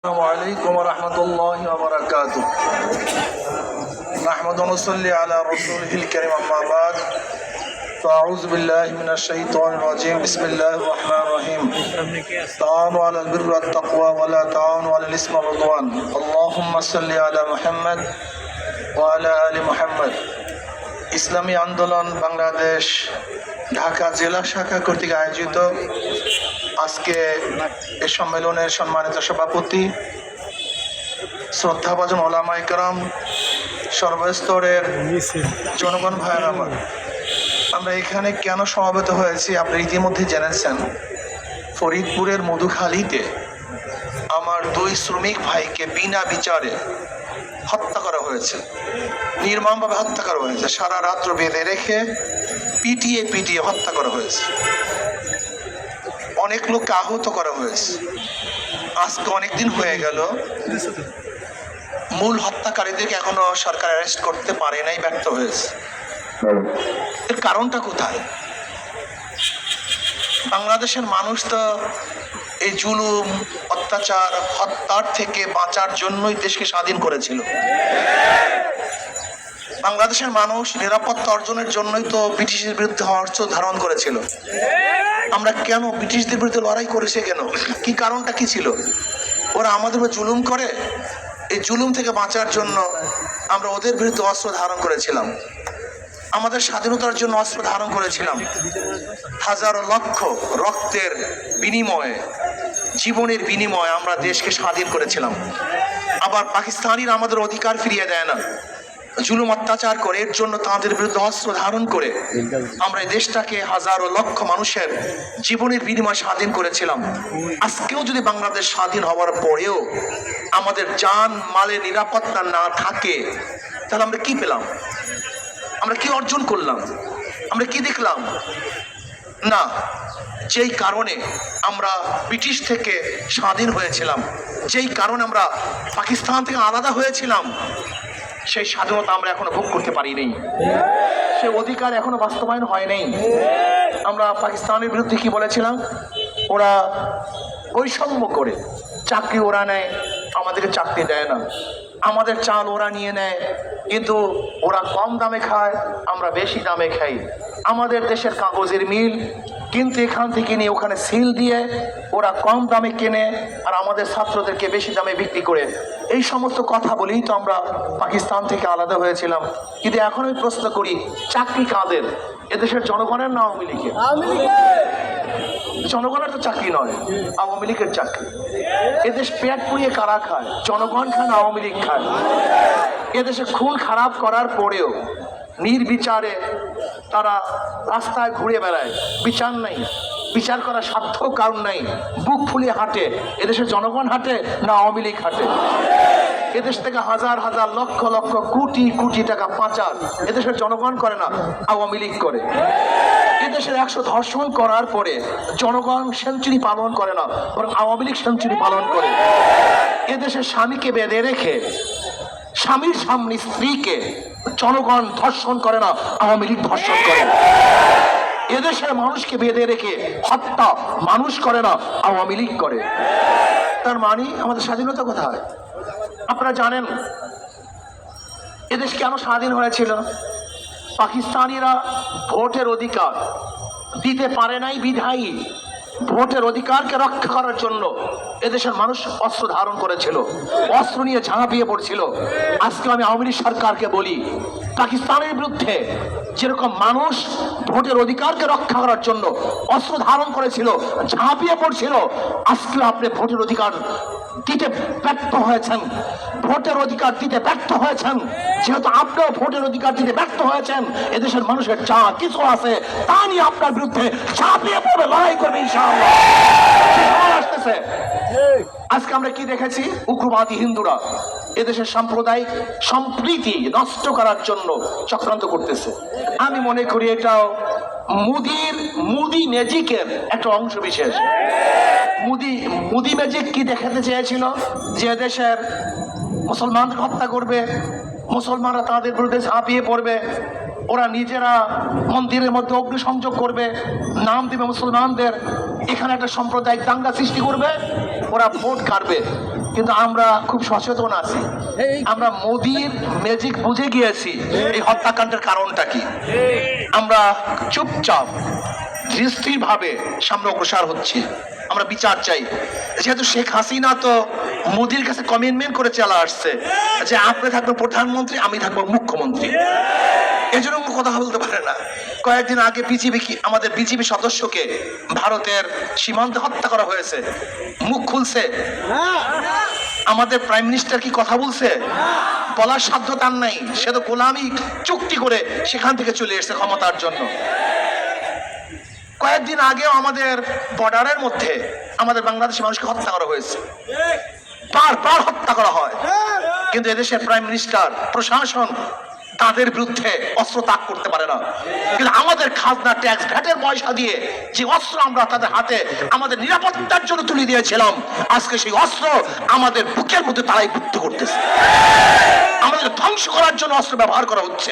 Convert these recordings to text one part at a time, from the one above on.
السلام عليكم ورحمة الله وبركاته نحمد ونصلي على رسوله الكريم أما بعد فأعوذ بالله من الشيطان الرجيم بسم الله الرحمن الرحيم تعاونوا على البر والتقوى ولا تعاونوا على الإثم والعدوان اللهم صل على محمد وعلى آل محمد ইসলামী আন্দোলন বাংলাদেশ ঢাকা জেলা শাখা কর্তৃক আয়োজিত আজকে এ সম্মেলনের সম্মানিত সভাপতি, শ্রদ্ধাভাজন ওলামা ইকরাম সর্বস্তরের জনগণ ভাইয়ের আমার। আমরা এখানে কেন সমাবেত হয়েছি আপনি ইতিমধ্যে জেনেছেন। ফরিদপুরের মধুখালীতে আমার দুই শ্রমিক ভাইকে বিনা বিচারে হত্যা করা হয়েছে। নির্মমভাবে হত্যা করা হয়েছে। সারা রাত্র বেঁধে রেখে পিটিয়ে পিটিয়ে হত্যা করা হয়েছে। অনেক লোককে আহত করা হয়েছে। আজকে অনেক দিন হয়ে গেল। মূল হত্যাকারীদেরকে এখনও সরকার অ্যারেস্ট করতে পারে নাই, ব্যর্থ হয়েছে। এর কারণটা কোথায়? বাংলাদেশের মানুষ তো এই জুলুম, অত্যাচার, হত্যার থেকে বাঁচার জন্যই দেশকে স্বাধীন করেছিল। বাংলাদেশের মানুষ নিরাপত্তা অর্জনের জন্যই তো ব্রিটিশের বিরুদ্ধে অর্থ ধারণ করেছিল। আমরা কেন ব্রিটিশদের বিরুদ্ধে লড়াই করেছে কেন? কি কারণটা কি ছিল? ওরা আমাদের উপর জুলুম করে? এই জুলুম থেকে বাঁচার জন্য আমরা ওদের বিরুদ্ধে অস্ত্র ধারণ করেছিলাম। আমাদের স্বাধীনতার জন্য অস্ত্র ধারণ করেছিলাম। হাজারো লক্ষ রক্তের বিনিময়ে, জীবনের বিনিময়ে আমরা দেশকে স্বাধীন করেছিলাম। আবার পাকিস্তানিরা আমাদের অধিকার ফিরিয়ে দেয় না। জুলুম অত্যাচার করে, এর জন্য তাদের বিরুদ্ধে অস্ত্র ধারণ করে। আমরা এই দেশটাকে হাজারো লক্ষ মানুষের জীবনের বিনিময় স্বাধীন করেছিলাম। আজকেও যদি বাংলাদেশ স্বাধীন হওয়ার পরেও আমাদের জান মালের নিরাপত্তা না থাকে, তাহলে আমরা কি পেলাম? আমরা কি অর্জন করলাম? আমরা কি দেখলাম? না, যেই কারণে আমরা ব্রিটিশ থেকে স্বাধীন হয়েছিলাম, যেই কারণে আমরা পাকিস্তান থেকে আলাদা হয়েছিলাম সেই স্বাধীনতা আমরা এখনও ভোগ করতে পারি পারিনি সে অধিকার এখনও বাস্তবায়ন হয় নাই। আমরা পাকিস্তানের বিরুদ্ধে কি বলেছিলাম? ওরা বৈষম্য করে। চাকরি ওরা নেয়, আমাদেরকে চাকরি দেয় না। আমাদের চাল ওরা নিয়ে নেয়, কিন্তু ওরা কম দামে খায়, আমরা বেশি দামে খাই। আমাদের দেশের কাগজের মিল কিন্তু এখান থেকে নিয়ে ওখানে সিল দিয়ে ওরা কম দামে কেনে আর আমাদের ছাত্রদেরকে বেশি দামে বিক্রি করে। এই সমস্ত কথা বলেই তো আমরা পাকিস্তান থেকে আলাদা হয়েছিলাম। কিন্তু এখন আমি প্রশ্ন করি চাকরি কাদের? এদেশের জনগণের না আওয়ামী লীগের? জনগণের তো চাকরি নয় আওয়ামী লীগের চাকরি। এদেশ পেট পুড়িয়ে কারা খায়? জনগণ খান আওয়ামী লীগ খায়? এদেশে খুন খারাপ করার পরেও নির্বিচারে তারা রাস্তায় ঘুরে বেড়ায়। বিচার নাই। বিচার করার সাধ্য কারণ নাই। বুক ফুলিয়ে হাঁটে। এদেশের জনগণ হাঁটে না আওয়ামী লীগ হাঁটে? এদেশ থেকে হাজার হাজার লক্ষ লক্ষ কোটি কোটি টাকা পাচার এদেশের জনগণ করে না, আওয়ামী লীগ করে। এদেশের একশো ধর্ষণ করার পরে জনগণ সেঞ্চুরি পালন করে না, বরং আওয়ামী লীগ সেঞ্চুরি পালন করে। এদেশের স্বামীকে বেঁধে রেখে স্বামীর সামনে স্ত্রীকে জনগণ ধর্ষণ করে না, আওয়ামী লীগ ধর্ষণ করে। এদেশের মানুষকে বেঁধে রেখে হত্যা মানুষ করে না, আওয়ামী লীগ করে। তার মানে আমাদের স্বাধীনতা কোথায়? আপনারা জানেন, এদেশ কেন স্বাধীন হয়েছিল? পাকিস্তানিরা ভোটের অধিকার দিতে পারে নাই বিধায়ী। ভোটের অধিকারকে রক্ষা করার জন্য এদেশের মানুষ অস্ত্র ধারণ করেছিল, অস্ত্র নিয়ে ঝাঁপিয়ে পড়ছিল। আজকে আমি আওয়ামী সরকারকে বলি, পাকিস্তানের বিরুদ্ধে যেরকম মানুষ ভোটের অধিকারকে রক্ষা করার জন্য অস্ত্র ধারণ করেছিল ঝাঁপিয়ে পড়ছিল, আজকে আপনি ভোটের অধিকার দিতে ব্যর্থ হয়েছেন। ভোটের অধিকার দিতে ব্যর্থ হয়েছেন। যেহেতু আপনিও ভোটের অধিকার দিতে ব্যর্থ হয়েছেন, এদেশের মানুষের যা কিছু আছে তা নিয়ে আপনার বিরুদ্ধে ঝাঁপিয়ে পড়বে লড়াই করবে আসতেছে। আজকে আমরা কি দেখেছি? উগ্রবাদী হিন্দুরা এদেশের সাম্প্রদায়িক সম্প্রীতি নষ্ট করার জন্য চক্রান্ত করতেছে। আমি মনে করি এটাও মুদির, মুদি ম্যাজিকের একটা অংশ বিশেষ। মুদি মুদি ম্যাজিক কি দেখাতে চেয়েছিল? যে দেশের মুসলমানদের হত্যা করবে, মুসলমানরা তাদের বিরুদ্ধে ঝাঁপিয়ে পড়বে, ওরা নিজেরা মন্দিরের মধ্যে অগ্নিসংযোগ করবে, নাম দিবে মুসলমানদের, এখানে একটা সাম্প্রদায়িক দাঙ্গা সৃষ্টি করবে, ওরা ভোট কাটবে। কিন্তু আমরা খুব সচেতন আছি। আমরা মোদির ম্যাজিক বুঝে গিয়েছি এই হত্যাকাণ্ডের কারণটা কি? আমরা চুপচাপ দৃষ্টির ভাবে সামনে অগ্রসর হচ্ছি। আমরা বিচার চাই। যেহেতু শেখ হাসিনা তো মোদির কাছে কমিটমেন্ট করে চলে আসছে যে আপনি থাকবেন প্রধানমন্ত্রী আমি থাকব মুখ্যমন্ত্রী। এই জন্য কথা বলতে পারে না। কয়েকদিন আগে বিজিবি কি আমাদের বিজিবি সদস্যকে ভারতের সীমান্তে হত্যা করা হয়েছে। মুখ খুলছে। আমাদের প্রাইম মিনিস্টার কি কথা বলছে? বলার সাধ্য তার নাই। সে তো গোলামি, চুক্তি করে সেখান থেকে চলে এসেছে ক্ষমতার জন্য। কয়েকদিন আগেও আমাদের বর্ডারের মধ্যে আমাদের বাংলাদেশি মানুষকে হত্যা করা হয়েছে। বার বার হত্যা করা হয়। কিন্তু এদেশের প্রাইম মিনিস্টার প্রশাসন তাদের বিরুদ্ধে অস্ত্র তাক করতে পারে না। কিন্তু আমাদের খাজনা, ট্যাক্স, ভ্যাটের পয়সা দিয়ে যে অস্ত্র আমরা তাদের হাতে আমাদের নিরাপত্তার জন্য তুলে দিয়েছিলাম, আজকে সেই অস্ত্র আমাদের বুকের মধ্যে তারাই যুদ্ধ করতেছে। আমাদের ধ্বংস করার জন্য অস্ত্র ব্যবহার করা হচ্ছে।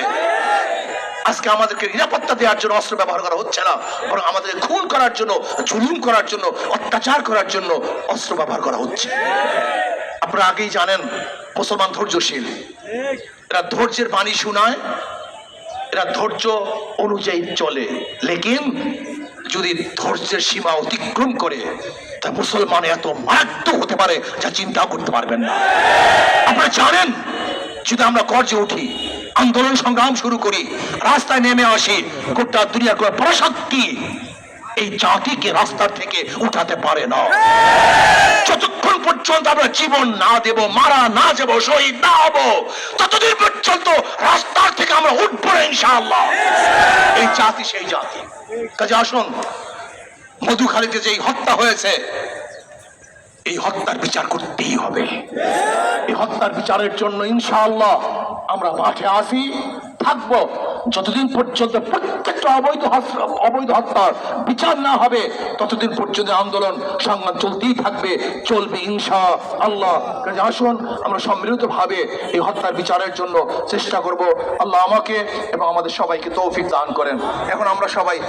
আজকে আমাদেরকে নিরাপত্তা দেওয়ার জন্য অস্ত্র ব্যবহার করা হচ্ছে না, বরং আমাদের খুন করার জন্য, জুলুম করার জন্য, অত্যাচার করার জন্য অস্ত্র ব্যবহার করা হচ্ছে। আপনারা আগেই জানেন, মুসলমান ধৈর্যশীল। এরা ধৈর্যের বাণী শোনায়, এরা ধৈর্য অনুযায়ী চলে। লেকিন যদি ধৈর্যের সীমা অতিক্রম করে, তা মুসলমান এত মারাত্মক হতে পারে যা চিন্তা করতে পারবেন না। আপনারা জানেন, যদি আমরা গর্জে উঠি, আন্দোলন সংগ্রাম শুরু করি, রাস্তায় নেমে আসি, গোটা দুনিয়ার কোনো পরাশক্তি এই জাতিকে রাস্তা থেকে উঠাতে পারে না। যতক্ষণ পর্যন্ত আমরা জীবন না দেব, মারা না যাব, শহীদ না হব। ততদিন পর্যন্ত রাস্তার থেকে আমরা উঠবো না, ইনশাআল্লাহ। এই জাতি সেই জাতি। কাজে আসুন মধুখালীতে যেই হত্যা হয়েছে, এই হত্যার বিচার করতেই হবে। এই হত্যার বিচারের জন্য ইনশাআল্লাহ আমরা মাঠে আসি, থাকব। যতদিন পর্যন্ত প্রত্যেকটা অবৈধ অবৈধ হত্যার বিচার না হবে, ততদিন পর্যন্ত আন্দোলন সংগ্রাম চলতেই থাকবে, চলবে হিংসা আল্লাহ। আসুন, আমরা সম্মিলিত ভাবে এই হত্যার বিচারের জন্য চেষ্টা করব। আল্লাহ আমাকে এবং আমাদের সবাইকে তৌফিক দান করেন। এখন আমরা সবাই